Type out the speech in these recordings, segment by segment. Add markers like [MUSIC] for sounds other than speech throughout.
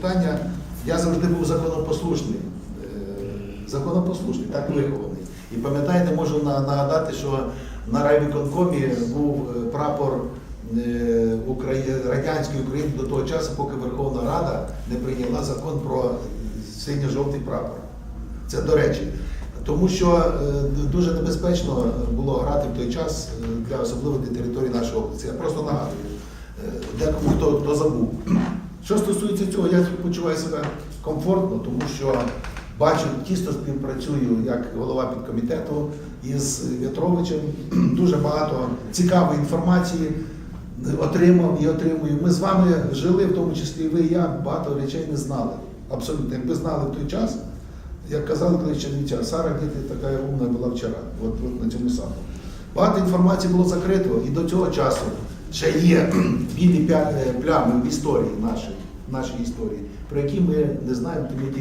питання. Я завжди був законопослушний. Е, Законопослушний, так вихований. І пам'ятаєте, можу нагадати, що на райвиконкомі був е, прапор е, радянської України до того часу, поки Верховна Рада не прийняла закон про синьо-жовтий прапор. Це до речі. Тому що дуже небезпечно було грати в той час для особливо для території нашої області. Я просто нагадую, декому хто, хто забув. Що стосується цього, я почуваю себе комфортно, тому що бачу, тісно співпрацюю як голова підкомітету із В'ятровичем. [CLEARS THROAT] Дуже багато цікавої інформації отримав і отримую. Ми з вами жили, в тому числі ви, і я багато речей не знали. Абсолютно, якби знали в той час, як казали колись Чернівця, Сара діти така умна була вчора, от, от на цьому самому. Багато інформації було закрито, і до цього часу ще є білі е, плями в історії нашої, нашій історії, про які ми не знаємо, то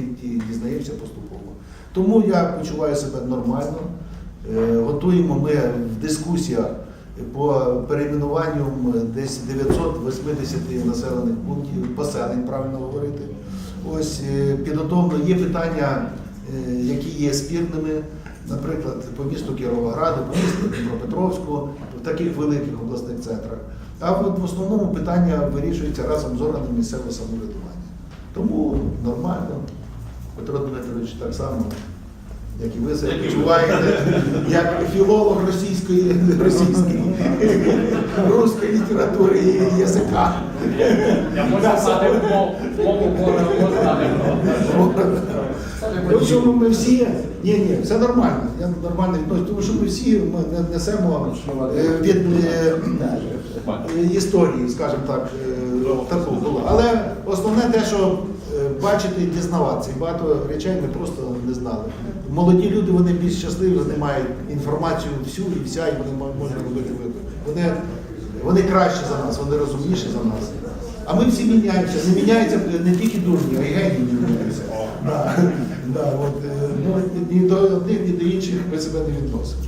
дізнаємося поступово. Тому я почуваю себе нормально. Е, Готуємо ми в дискусіях по перейменуванню десь 980 населених пунктів, поселень, правильно говорити. Ось е, підготовлено є питання, які є спірними, наприклад, по місту Кіровограду, по місту Дніпропетровську, в таких великих обласних центрах. А от в основному питання вирішується разом з органами місцевого самоврядування. Тому нормально. Петро Дмитрович так само, як і ви себе Як почуваєте, як філолог російської, російської, русської літератури і язика. Я можу знати мову, мову кожного В чому ми всі, ні, ні, все нормально. Я нормально відношусь, тому що ми всі ми не- несемо е, від е, е, історії, скажімо так, таку було. Але основне те, що бачити і дізнаватися. І багато речей ми просто не знали. Молоді люди вони більш щасливі, вони мають інформацію всю і вся, і вони можуть робити вибір. Вони, вони кращі за нас, вони розумніші за нас. А ми всі міняємося. Не міняються не тільки дурні, а й генії міняються. Да, да, от, е, ну, ні до одних, ні до інших ми себе не відносимо.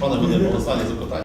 Пане Володимире, останнє запитання.